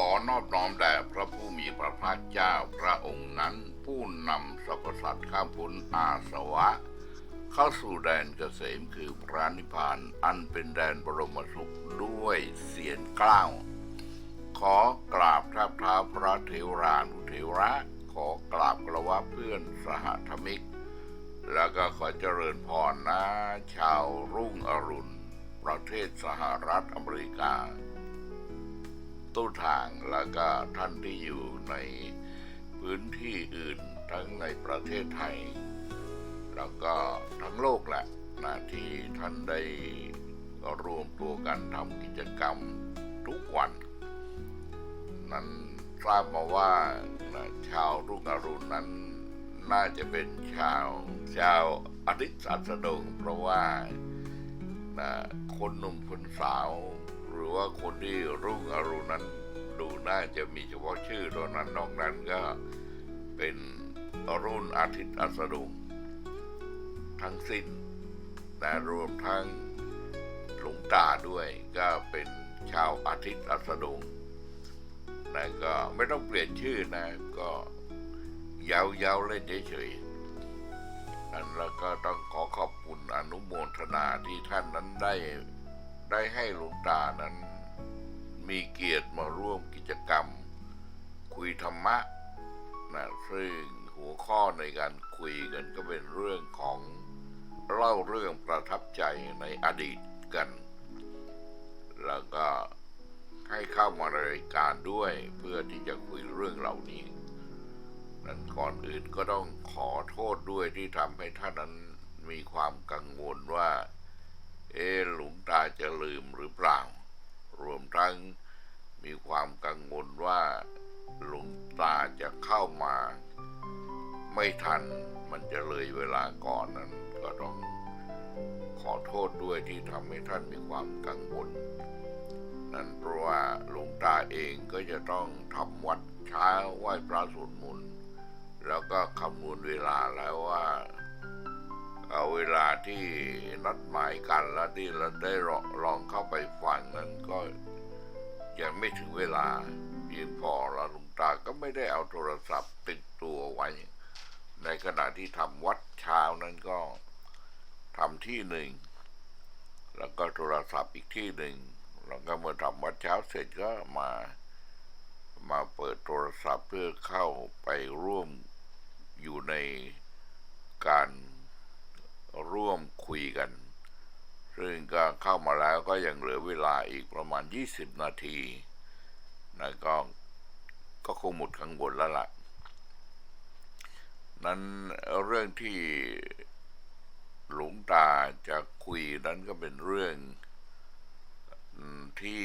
อนอบน้อมแด่พระผู้มีพระภาคเจ้าพระองค์นั้น ผู้นำสรรพสัตว์ข้ามพ้นอาสวะ เข้าสู่แดนเกษมคือพระนิพพานอันเป็นแดนบรมสุขด้วยเสียงกล้าว ขอกราบทับเท้าพระเทวรานุเทวระ ขอกราบกระว่าเพื่อนสหธมิก แล้วก็ขอเจริญพรนะ ชาวรุ่งอรุณ ประเทศสหรัฐอเมริกา ตู้ทางแล้วก็ท่านที่อยู่ในพื้นที่อื่นทั้งในประเทศไทย แล้วก็ทั้งโลกแหละนะที่ท่านได้รวมตัวกันทำกิจกรรมทุกวัน นั้นทราบมาว่านะชาวรุ่งอรุณนั้นน่าจะเป็นชาวชาวอาทิตย์สัสดงเพราะว่านะคนหนุ่มคนสาว หรือว่าคนที่รุ่งอรุณนั้นดูน่าจะมีเฉพาะชื่อตอนนั้นนอกนั้นก็เป็นรุ่นอาทิตย์อัสดงทั้งสิ้น แต่รวมทั้งหลวงตาด้วยก็เป็นชาวอาทิตย์อัสดงนะก็ไม่ต้องเปลี่ยนชื่อนะ ก็ยาวๆเล่นเฉยๆอันแล้วก็ต้องขอขอบคุณอนุโมทนาที่ท่านนั้นได้ ได้ให้หลวงตานั้น มีเกียรติมาร่วมกิจกรรม คุยธรรมะนะซึ่งหัวข้อในการคุยกันก็เป็นเรื่องของเล่าเรื่องประทับใจในอดีตกัน แล้วก็ให้เข้ามารายการด้วยเพื่อที่จะคุยเรื่องเหล่านี้นั้นก่อนอื่นก็ต้องขอโทษด้วยที่ทำให้ท่านนั้นมีความกังวลว่า เอหลวงตาจะลืมหรือเปล่า รวมทั้งมีความกังวลว่าหลวงตาจะเข้ามา ไม่ทันมันจะเลยเวลาก่อนนั้น ก็ต้องขอโทษด้วยที่ทำให้ท่านมีความกังวลนั่นเพราะว่าหลวงตาเองก็จะต้องทำวัดเช้าไหว้พระสวดมนต์แล้วก็คำนวณเวลาแล้วว่า เวลาที่นัดหมายกันแล้วที่เราได้ลองลองเข้าไปฟังนั้นก็ยังไม่ถึงเวลาเพียงพอแล้วลวงตาก็ไม่ได้เอาโทรศัพท์ติดตัวไว้ ในขณะที่ทำวัดเช้านั้นก็ทำที่หนึ่ง แล้วก็โทรศัพท์อีกที่หนึ่งแล้วก็เมื่อทำวัดเช้าเสร็จก็มามาเปิดโทรศัพท์เพื่อเข้าไปร่วมอยู่ในการ ร่วมคุยกัน ซึ่งก็เข้ามาแล้วก็ยังเหลือเวลาอีกประมาณ 20 นาทีนะก็ก็คงหมดข้างบนแล้วล่ะ นั้นเรื่องที่หลวงตาจะคุยนั้นก็เป็นเรื่องที่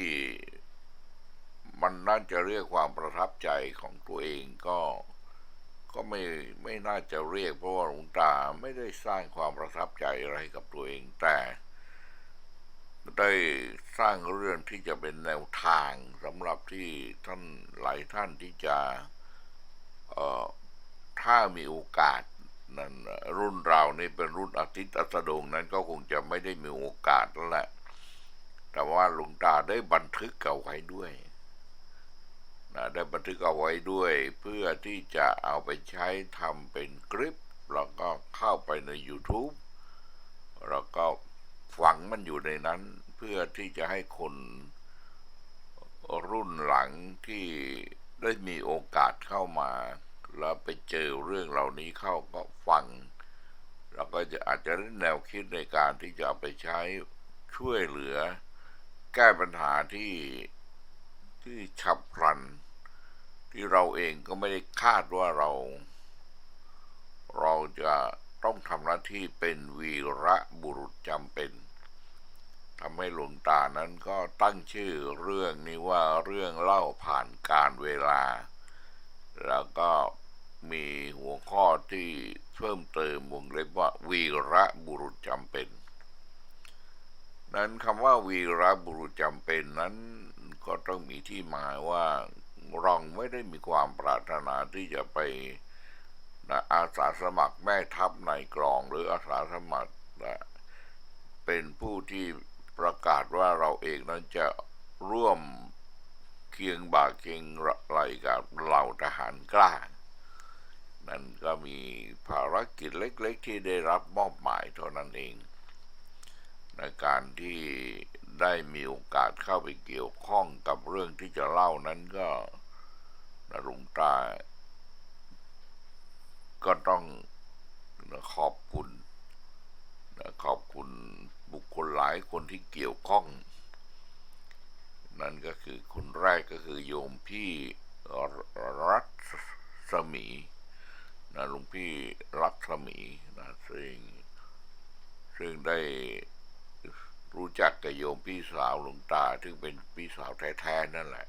มันน่าจะเรียกความประทับใจของตัวเองก็ ก็ไม่ไม่น่าจะเรียกเพราะว่าหลวงตาไม่ได้สร้างความประทับใจอะไรกับตัวเองแต่ได้สร้างเรื่องที่จะเป็นแนวทางสำหรับที่ท่านหลายท่านที่จะเอ่อถ้ามีโอกาสนั้นรุ่นเรานี่เป็นรุ่นอาทิตย์อัสดงนั้นก็คงจะไม่ได้มีโอกาสแล้วแหละ แต่ว่าหลวงตาได้บันทึกเอาไว้ด้วย นะได้บันทึกเอาไว้ด้วยเพื่อที่จะเอาไปใช้ทำเป็นคลิป แล้วก็เข้าไปใน YouTube แล้วก็ฝังมันอยู่ในนั้น เพื่อที่จะให้คนรุ่นหลังที่ได้มีโอกาสเข้ามา แล้วไปเจอเรื่องเหล่านี้เข้าก็ฟัง แล้วก็จะอาจจะได้แนวคิดในการที่จะเอาไปใช้ช่วยเหลือ แก้ปัญหาที่ที่ฉับพลัน ที่เราเองก็ไม่ได้คาดว่าเรา เราจะต้องทำหน้าที่เป็นวีระบุรุษจำเป็นทำให้หลวงตานั้นก็ตั้งชื่อเรื่องนี้ว่าเรื่องเล่าผ่านการเวลา แล้วก็มีหัวข้อที่เพิ่มเติมวงเล็บว่าวีระบุรุษจำเป็น นั้นคำว่าวีระบุรุษจำเป็นนั้นก็ต้องมีที่มาว่า เราไม่ได้มีความปรารถนาที่จะไปนะอาสาสมัครแม่ทัพในกรองหรืออาสาสมัครนะเป็นผู้ที่ประกาศว่าเราเองนั้นจะร่วมเคียงบ่าเคียงไหลกับเหล่าทหารกล้า นั่นก็มีภารกิจเล็ก ๆ ที่ได้รับมอบหมายเท่านั้นเอง ในการที่ได้มีโอกาสเข้าไปเกี่ยวข้องกับเรื่องที่จะเล่านั้นก็ นรุงตาก็ต้องขอบคุณขอบคุณบุคคลหลายคนที่เกี่ยวข้อง นั่นก็คือคนแรกก็คือโยมพี่รัศมีนะหลวงพี่รัศมีนะซึ่งซึ่งได้รู้จักกับโยมพี่สาวหลวงตา ซึ่งเป็นพี่สาวแท้ๆนั่นแหละ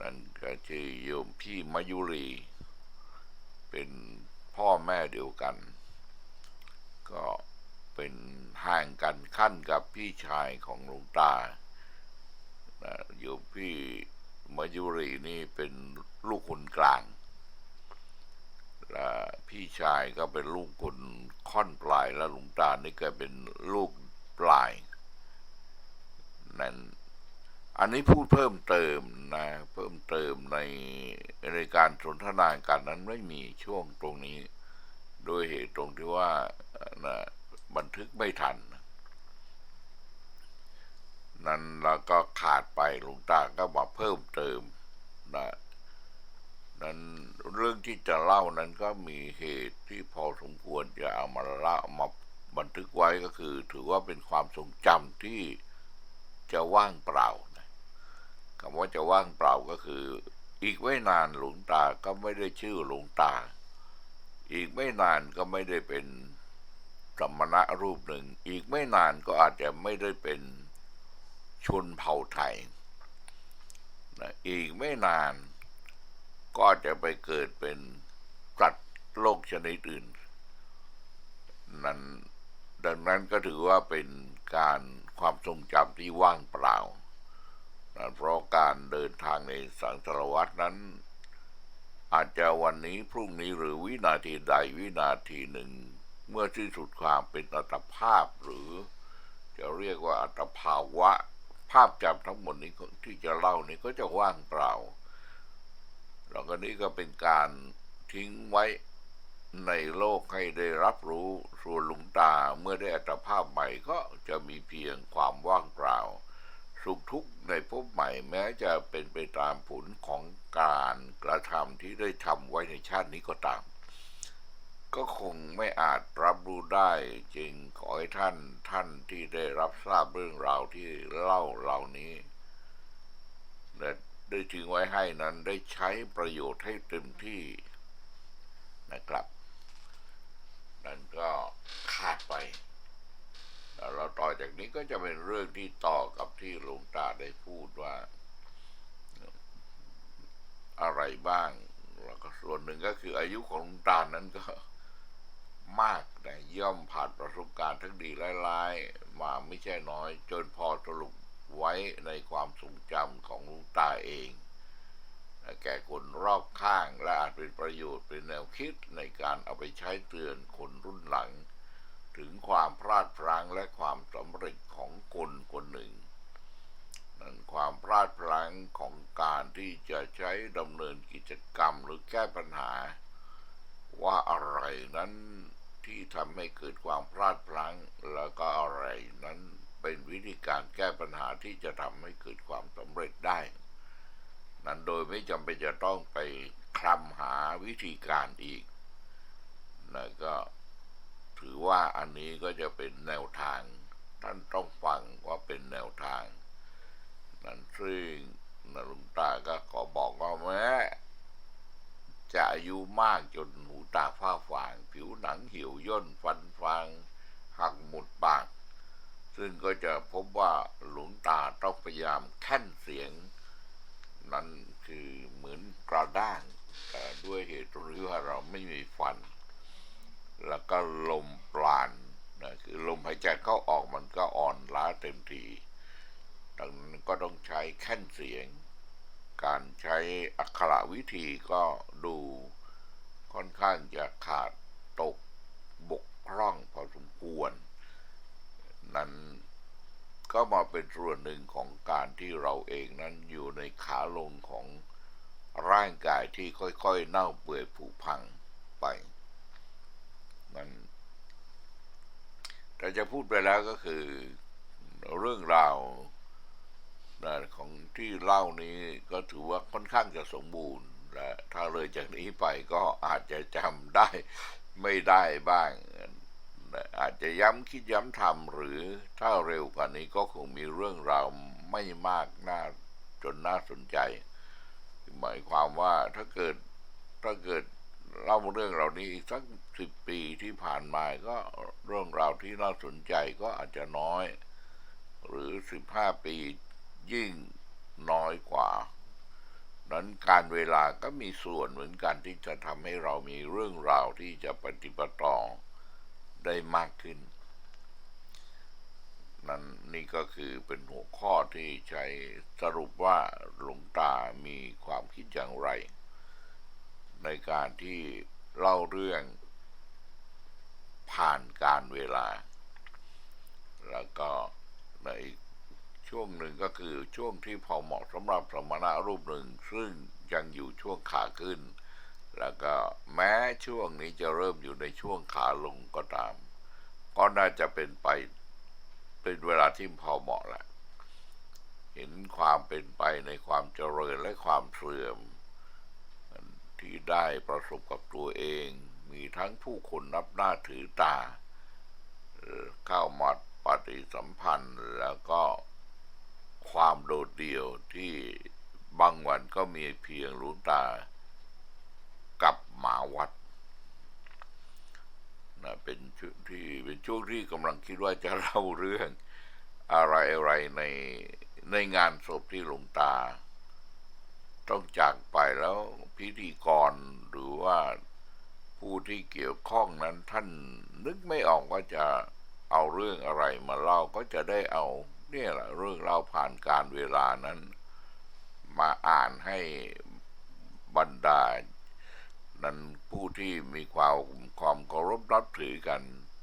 นั่นก็ชื่อโยมพี่มายุรี เป็นพ่อแม่เดียวกัน ก็เป็นห่างกันขั้นกับพี่ชายของหลวงตาโยมพี่มายุรีนี่เป็นลูกคนกลาง และพี่ชายก็เป็นลูกคนค่อนปลาย แล้วหลวงตานี่ก็เป็นลูกปลาย นั่น อันนี้พูดเพิ่มเติมนะเพิ่มเติมในในการสนทนาการนั้นไม่มีช่วงตรงนี้ โดยเหตุตรงที่ว่านะบันทึกไม่ทัน นั้นแล้วก็ขาดไปหลวงตาก็มาเพิ่มเติมนะนั้นเรื่องที่จะเล่านั้นก็มีเหตุที่พอสมควรจะเอามาเล่ามาบันทึกไว้ก็คือ ถือว่าเป็นความทรงจำที่จะว่างเปล่า คำว่าจะว่างเปล่าก็คือ อีกไม่นานหลวงตาก็ไม่ได้ชื่อหลวงตา อีกไม่นานก็ไม่ได้เป็นสมณะรูปหนึ่ง อีกไม่นานก็อาจจะไม่ได้เป็นชนเผ่าไทยนะอีกไม่นานก็จะไปเกิดเป็นสัตว์โลกชนิดอื่นนั้นดังนั้นก็ถือว่าเป็นการความทรงจำที่ว่างเปล่า นะเพราะการเดินทางในสังสารวัตนั้น อาจจะวันนี้พรุ่งนี้หรือวินาทีใดวินาทีหนึ่ง เมื่อที่สุดความเป็นอัตภาพหรือ จะเรียกว่าอัตภาวะ ภาพจำทั้งหมดนี้ที่จะเล่านี้ก็จะว่างเปล่า แล้วก็นี้ก็เป็นการทิ้งไว้ในโลกให้ได้รับรู้ส่วนหลวงตาเมื่อได้อัตภาพใหม่ก็จะมีเพียงความว่างเปล่า สุขทุกข์ในภพใหม่แม้จะเป็นไปตามผลของการกระทำที่ได้ทำไว้ในชาตินี้ก็ตาม ก็คงไม่อาจรับรู้ได้จึงขอให้ท่านท่านที่ได้รับทราบเรื่องราวที่เล่าเหล่านี้ได้ทิ้งไว้ให้นั้นได้ใช้ประโยชน์ให้เต็มที่นะครับ นั่นก็ขาดไป เราต่อจากนี้ก็จะเป็นเรื่องที่ต่อกับที่หลวงตาได้พูดว่า อะไรบ้างแล้วก็ส่วนหนึ่งก็คืออายุของหลวงตานั้นก็มากแต่ย่อมผ่านประสบการณ์ทั้งดีร้ายๆมาไม่ใช่น้อย จนพอสรุปไว้ในความทรงจำของลุงตาเอง แก่คนรอบข้างและอาจเป็นประโยชน์เป็นแนวคิดในการเอาไปใช้เตือนคนรุ่นหลัง ถึงความพลาดพลั้งและความสำเร็จของคนคนหนึ่ง นั่นความพลาดพลั้งของการที่จะใช้ดำเนินกิจกรรมหรือแก้ปัญหา ว่าอะไรนั้นที่ทำให้เกิดความพลาดพลั้ง แล้วก็อะไรนั้นเป็นวิธีการแก้ปัญหาที่จะทำให้เกิดความสำเร็จได้ นั้นโดยไม่จำเป็นจะต้องไปคลำหาวิธีการอีกนะก็ ถือว่าอันนี้ก็จะเป็นแนวทาง ท่านต้องฟังว่าเป็นแนวทาง นั้นซึ่งนลุงตาก็ขอบอกว่าแม้จะอายุมากจนหูตาฝ้าฟาง ผิวหนังเหี่ยวย่นฟันฟางหักหมุดปาก ซึ่งก็จะพบว่าหลวงตาต้องพยายามแค่นเสียง นั้นคือเหมือนกระด้างด้วยเหตุหรือว่าเราไม่มีฟัน แล้วก็ลมปราณนะคือลมหายใจเข้าออกมันก็อ่อนล้าเต็มทีดังนั้นก็ต้องใช้แค่นเสียง การใช้อักขระวิธีก็ดูค่อนข้างจะขาดตกบกพร่องพอสมควร นั้นก็ก็มาเป็นส่วนหนึ่งของการที่เราเองนั้นอยู่ในขาลงของร่างกายที่ค่อยๆ เน่าเปื่อยผุพังไป นั่นแต่จะพูดไปแล้วก็คือเรื่องราวนะของที่เล่านี้ก็ถือว่าค่อนข้างจะสมบูรณ์และถ้าเลยจากนี้ไปก็อาจจะจำได้ไม่ได้บ้างนะอาจจะย้ำคิดย้ำทำหรือถ้าเร็วกว่านี้ก็คงมีเรื่องราวไม่มากน่าจนน่าสนใจ หมายความว่าถ้าเกิดถ้าเกิด เล่าเรื่องเหล่านี้อีกสักสิบปีที่ผ่านมาก็เรื่องราวที่น่าสนใจก็อาจจะน้อย หรือสิบห้าปียิ่งน้อยกว่า นั้นการเวลาก็มีส่วนเหมือนกันที่จะทำให้เรามีเรื่องราวที่จะปฏิบัติต่อได้มากขึ้น นั่นนี่ก็คือเป็นหัวข้อที่ใช้สรุปว่าหลวงตามีความคิดอย่างไร ในการที่เล่าเรื่องผ่านการเวลา แล้วก็ในช่วงหนึ่งก็คือช่วงที่พอเหมาะสำหรับสมณะรูปหนึ่ง ซึ่งยังอยู่ช่วงขาขึ้น แล้วก็แม้ช่วงนี้จะเริ่มอยู่ในช่วงขาลงก็ตาม ก็น่าจะเป็นไปเป็นเวลาที่พอเหมาะแหละเห็นความเป็นไปในความเจริญและความเสื่อม ที่ได้ประสบกับตัวเอง มีทั้งผู้คนนับหน้าถือตา เข้ามาปฏิสัมพันธ์แล้วก็ความโดดเดี่ยวที่บางวันก็มีเพียงหลวงตากับหมาวัดนะเป็นช่วงที่เป็นช่วงที่กำลังคิดว่าจะเล่าเรื่องอะไรอะไรในในงานศพที่หลวงตา ต้องจากไปแล้วพิธีกรหรือว่าผู้ที่เกี่ยวข้องนั้นท่านนึกไม่ออกว่าจะเอาเรื่องอะไรมาเล่าก็จะได้เอา เนี่ยแหละเรื่องเล่าผ่านการเวลานั้น มาอ่านให้บรรดา นั้นผู้ที่มีความความเคารพนับถือกัน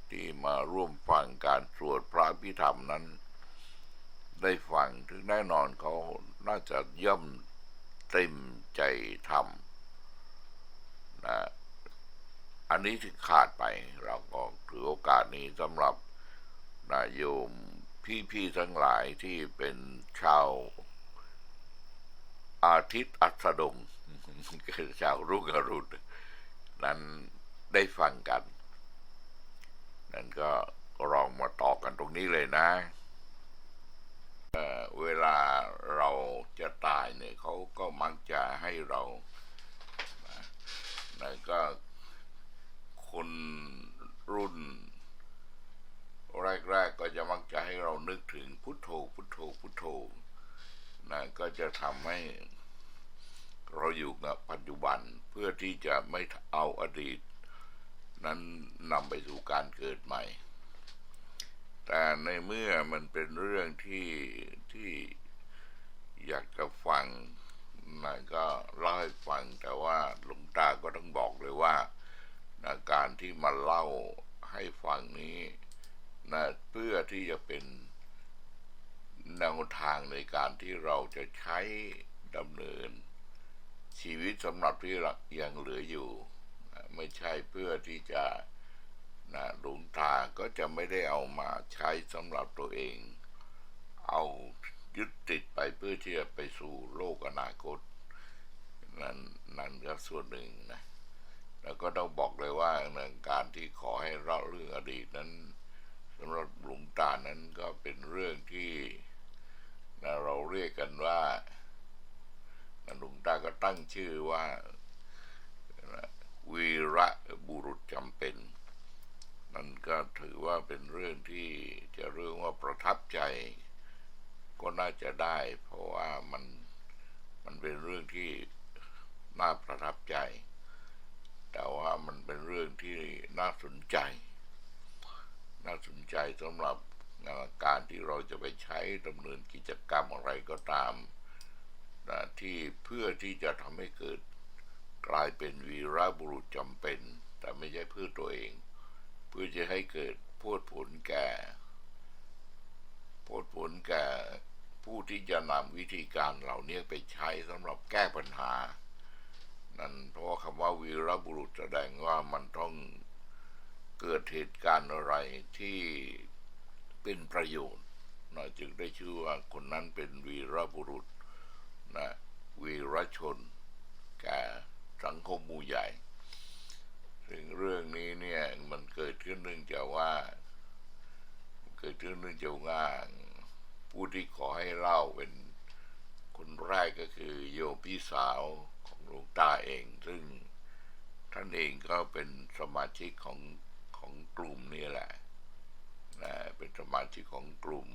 ที่มาร่วมฟังการสวดพระพิธรรมนั้น ได้ฟังถึงแน่นอนเขาน่าจะย่อม เต็มใจทำนะอันนี้ที่ขาดไปเราก็ถือโอกาสนี้สำหรับนายโยมพี่ๆทั้งหลายที่เป็นชาวอาทิตย์อัสดงชาวรุ่งอรุณนั้นได้ฟังกัน นั่นก็ลองมาต่อกันตรงนี้เลยนะ เวลาเราจะตายเนี่ยเขาก็มักจะให้เรานั่นก็คนรุ่นแรกๆก็จะมักจะให้เรานึกถึงพุทโธพุทโธพุทโธนะก็จะทำให้เราอยู่กับปัจจุบันเพื่อที่จะไม่เอาอดีต นั้นนำไปสู่การเกิดใหม่ แต่ในเมื่อมันเป็นเรื่องที่ที่อยากจะฟังนะก็เล่าให้ฟังแต่ว่าหลวงตาก็ต้องบอกเลยว่านะการที่มาเล่าให้ฟังนี้นะเพื่อที่จะเป็นแนวทางในการที่เราจะใช้ดำเนิน ชีวิตสำหรับที่ยังเหลืออยู่ ไม่ใช่เพื่อที่จะ นะหลวงตาก็จะไม่ได้เอามาใช้สำหรับตัวเอง เอายึดติดไปเพื่อที่จะไปสู่โลกอนาคต นั่นนั่นก็ส่วนหนึ่งนะแล้วก็ต้องบอกเลยว่าการที่ขอให้เล่าเรื่องอดีตนั้นสำหรับหลวงตานั้นก็เป็นเรื่องที่นะเราเรียกกันว่าหลวงตาก็ตั้งชื่อว่า วีระบุรุษ็ถือว่าเป็นเรื่องที่จะเรื่องว่าประทับใจ ก็น่าจะได้ เพราะว่ามันมันเป็นเรื่องที่น่าประทับใจ แต่ว่ามันเป็นเรื่องที่น่าสนใจ น่าสนใจสำหรับการที่เราจะไปใช้ดำเนินกิจกรรมอะไรก็ตามนะที่เพื่อที่จะทำให้เกิดกลายเป็นวีรบุรุษจำเป็น แต่ไม่ใช่เพื่อตัวเอง พื่อจะให้เกิดพูดผลแก่โพดผลแก่ผู้ที่จะนำวิธีการเหล่านี้ไปใช้สำหรับแก้ปัญหา นั่นเพราะคำว่าวีรบุรุษแสดงว่ามันต้องเกิดเหตุการณ์อะไรที่เป็นประโยชน์นะจึงได้ชื่อว่าคนนั้นเป็นวีรบุรุษนะวีรชนแก่สังคมมู่ใหญ่ ซึ่งเรื่องนี้เนี่ย มันเกิดขึ้นเนื่องจากว่า เกิดขึ้นเนื่องจากว่าผู้ที่ขอให้เล่าเป็นคนแรกก็คือโยมพี่สาวของหลวงตาเอง ซึ่งท่านเองก็เป็นสมาชิกของของกลุ่มนี้แหละนะเป็นสมาชิกของกลุ่ม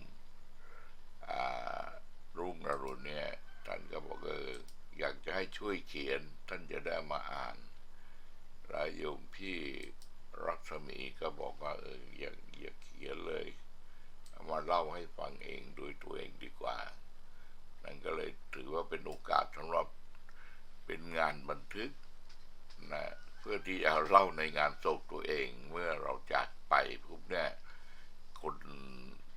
รุ่งอรุณเนี่ยท่านก็บอกเอออยากจะให้ช่วยเขียน ท่านจะได้มาอ่าน โยมพี่รัศมีก็บอกว่าเอออย่าอย่าเขียนเลยเามาเล่าให้ฟังเองโดยตัวเองดีกว่า นั่นก็เลยถือว่าเป็นโอกาสสำหรับเป็นงานบันทึกนะเพื่อที่จะเล่าในงานศพตัวเองเมื่อเราจากไปปุ๊บเนี่ยคน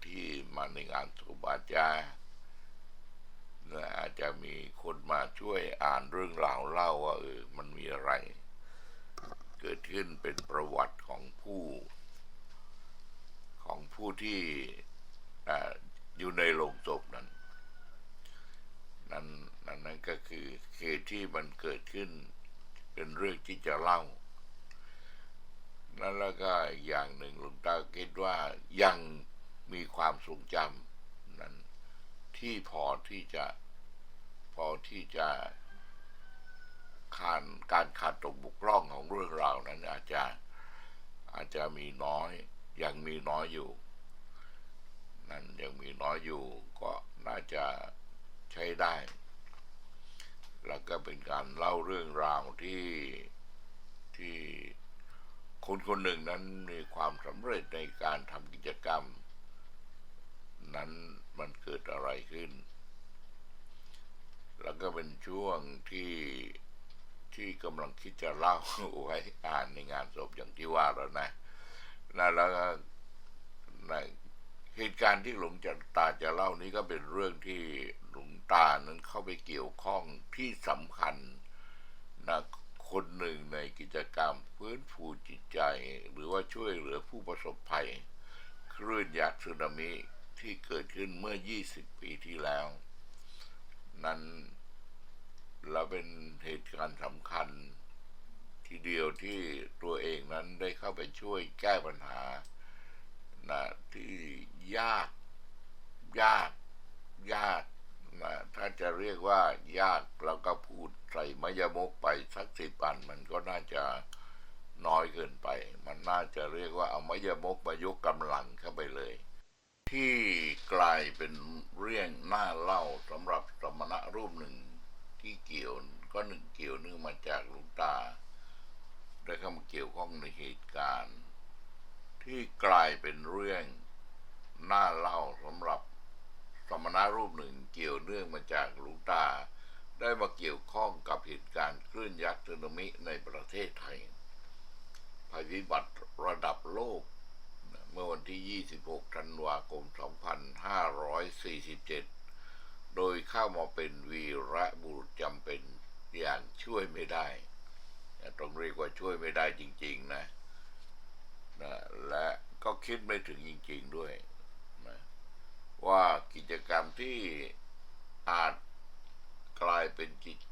ที่มาในงานศพอาจจะอาจจะมีคนมาช่วยอ่านเรื่องราวเล่าว่าเออมันมีอะไร เกิดขึ้นเป็นประวัติของผู้ ของผู้ที่ออยู่ในโรงศพนั้น นั่นนั่นนั่นก็คือเหตุที่มันเกิดขึ้น เป็นเรื่องที่จะเล่านั่นแล้วก็อีกอย่างหนึ่งหลวงตาคิดว่ายังมีความทรงจำนั้นที่พอที่จะพอที่จะ ขาดการขาดตกบกพร่องของเรื่องราวนั้นอาจจะอาจจะมีน้อย ยังมีน้อยอยู่ นั่นยังมีน้อยอยู่ก็น่าจะใช้ได้ แล้วก็เป็นการเล่าเรื่องราวที่ที่คนคนหนึ่งนั้นมีความสำเร็จในการทำกิจกรรม นั้นมันเกิดอะไรขึ้น แล้วก็เป็นช่วงที่ ที่กำลังคิดจะเล่าไว้อ่านในงานศพอย่างที่ว่าแล้วนะนะแล้วก็ในเหตุการณ์ที่หลวงตาจะเล่านี้ก็เป็นเรื่องที่หลวงตานั้นเข้าไปเกี่ยวข้องที่สำคัญนะคนหนึ่งในกิจกรรมฟื้นฟูจิตใจ หรือว่าช่วยเหลือผู้ประสบภัย คลื่นยักษ์สึนามิที่เกิดขึ้นเมื่อ 20 ปีที่แล้ว นั้น เราเป็นเหตุการณ์สำคัญ ทีเดียวที่ตัวเองนั้นได้เข้าไปช่วยแก้ปัญหานะที่ยากยากยากนะถ้าจะเรียกว่ายากแล้วก็พูดใส่มยมกไปสักสิบอันมันก็น่าจะน้อยเกินไป มันน่าจะเรียกว่าเอามยมกมายกกำลังเข้าไปเลย ที่กลายเป็นเรื่องน่าเล่าสำหรับสมณะรูปหนึ่ง ที่เกี่ยวก็หนึ่งเกี่ยวเนื่องมาจากหลวงตา ได้เข้ามาเกี่ยวข้องในเหตุการณ์ ที่กลายเป็นเรื่องน่าเล่าสำหรับสมณะรูปหนึ่งเกี่ยวเนื่องมาจากหลวงตา ได้มาเกี่ยวข้องกับเหตุการณ์คลื่นยักษ์สึนามิในประเทศไทยภัยพิบัติระดับโลก เมื่อวันที่ 26 ธันวาคม 2547 โดยเข้ามาเป็นวีระบุรุษจำเป็นอย่างช่วยไม่ได้ต้องเรียกว่าช่วยไม่ได้จริง ๆ นะนะและก็คิดไม่ถึงจริง ๆด้วยนะว่ากิจกรรมที่อาจกลายเป็น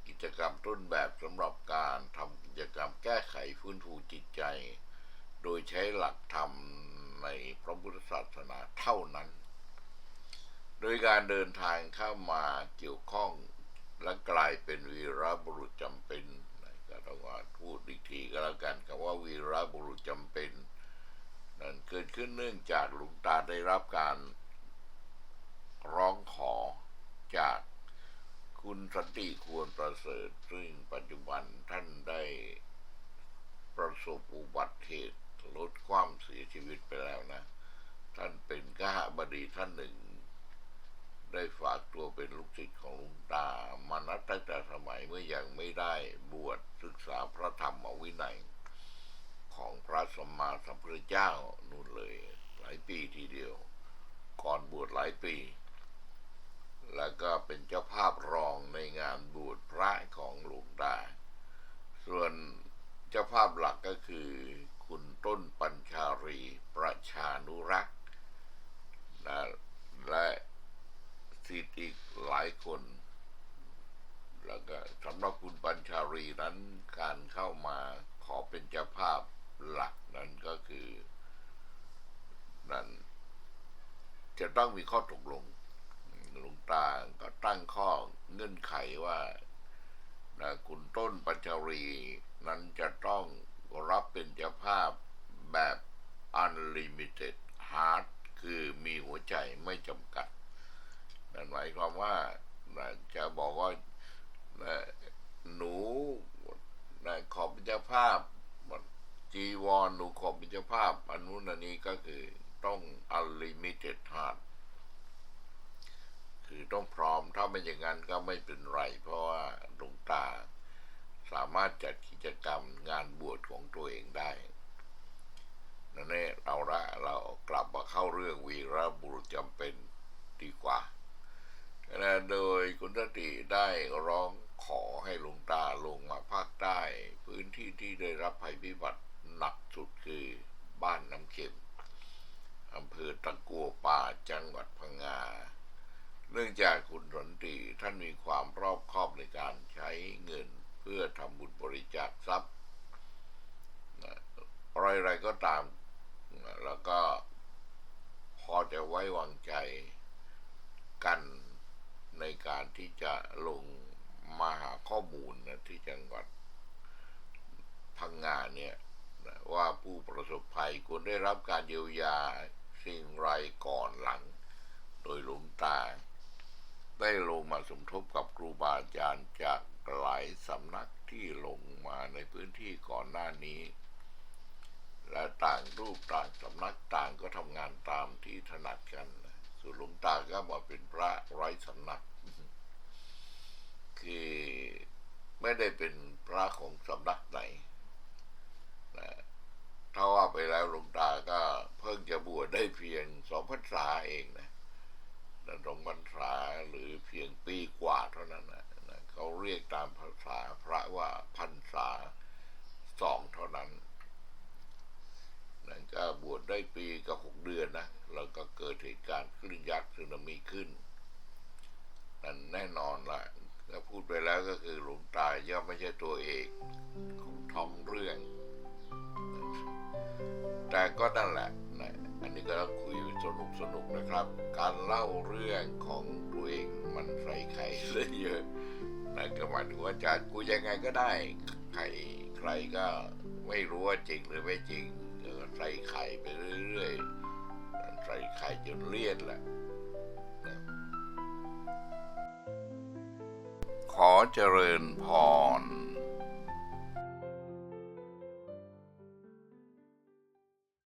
กิจกรรมต้นแบบสำหรับการทำกิจกรรมแก้ไขฟื้นฟูจิตใจ โดยใช้หลักธรรมในพระพุทธศาสนาเท่านั้น โดยการเดินทางเข้ามาเกี่ยวข้องและกลายเป็นวีรบุรุษจำเป็นก็ต้องพูดอีกทีก็แล้วกันคำว่าวีรบุรุษจำเป็น นั่นเกิดขึ้นเนื่องจากหลวงตาได้รับการร้องขอจากคุณสันติควรประเสริฐ ซึ่งปัจจุบันท่านได้ประสบอุบัติเหตุลดความเสียชีวิตไปแล้วนะ ท่านเป็นกหบดีท่านหนึ่ง ได้ฝากตัวเป็นลูกศิษย์ของลวงตา มานับตั้งแต่สมัยเมื่อยังไม่ได้บวชศึกษาพระธรรมวินัย ของพระสมมาสัมพุทธเจ้านู่นเลย หลายปีทีเดียว ก่อนบวชหลายปี แล้วก็เป็นเจ้าภาพรองในงานบวชพระของหลวงตา ส่วนเจ้าภาพหลักก็คือคุณต้นปัญชารีประชานุรักษ์และ สิทธิ์อีกหลายคน แล้วก็สำหรับคุณปัญชารีนั้นการเข้ามาขอเป็นเจ้าภาพหลักนั้นก็คือนั้นจะต้องมีข้อตกลงหลวงตาก็ตั้งข้อเงื่อนไขว่านะคุณต้นปัญจารีนั้นจะต้องรับเป็นเจ้าภาพแบบ unlimited heart คือมีหัวใจไม่จำกัด นั่นหมายความว่าจะบอกว่านะหนูนะขอเป็นเจ้าภาพจีวรหนูขอเป็นเจ้าภาพอันนู้นอันนี้ก็คือต้อง unlimited heart คือต้องพร้อมถ้าไม่อย่างนั้นก็ไม่เป็นไร เพราะว่าหลวงตาสามารถจัดกิจกรรมงานบวชของตัวเองได้นั่นเองเราละเรากลับมาเข้าเรื่องวีรบุรุษจำเป็นดีกว่า นะโดยคุณทติได้ร้องขอให้หลวงตาลงมาภาคใต้ พื้นที่ที่ได้รับภัยพิบัติหนักสุดคือบ้านน้ำเค็มอำเภอตะกัวป่าจังหวัดพังงา เนื่องจากคุณสนตรีท่านมีความรอบคอบในการใช้เงินเพื่อทำบุญบริจาคทรัพย์อะไรๆก็ตาม แล้วก็พอจะไว้วางใจกัน ในการที่จะลงมาหาข้อมูลนะที่จังหวัดพังงาเนี่ยว่าผู้ประสบภัยควรได้รับการเยียวยาสิ่งไรก่อนหลัง โดยหลวงตา ได้ลงมาสมทบกับครูบาอาจารย์จากหลายสำนักที่ลงมาในพื้นที่ก่อนหน้านี้ และต่างรูปต่างสำนักต่างก็ทำงานตามที่ถนัดกัน ส่วนหลวงตาก็มาเป็นพระไร้สำนัก คือไม่ได้เป็นพระของสำนักไหนนะถ้าว่าไปแล้วหลวงตาก็เพิ่งจะบวชได้เพียงสองพรรษาเองนะนะสองพรรษาหรือเพียงปีกว่าเท่านั้นนะนะเขาเรียกตามภาษาพระว่าพรรษาสองเท่านั้นนั่นก็บวชได้ปีกับหกเดือนนะ ก็เกิดเหตุการณ์คลื่นยักษ์สึนามิขึ้นนั่นแน่นอนละถ้าพูดไปแล้วก็คือหลวงตาย่อมไม่ใช่ตัวเอกของท้องเรื่อง แต่ก็นั่นแหละนะอันนี้ก็ต้องคุยสนุกสนุกนะครับ การเล่าเรื่องของตัวเองมันใส่ไข่เลยเยอะนะก็หมายถึงว่าจะกูยังไงก็ได้ใครใครก็ไม่รู้ว่าจริงหรือไม่จริงใส่ไข่ไปเรื่อยๆ ใส่ไข่จนเลี่ยนแหละนะขอเจริญพร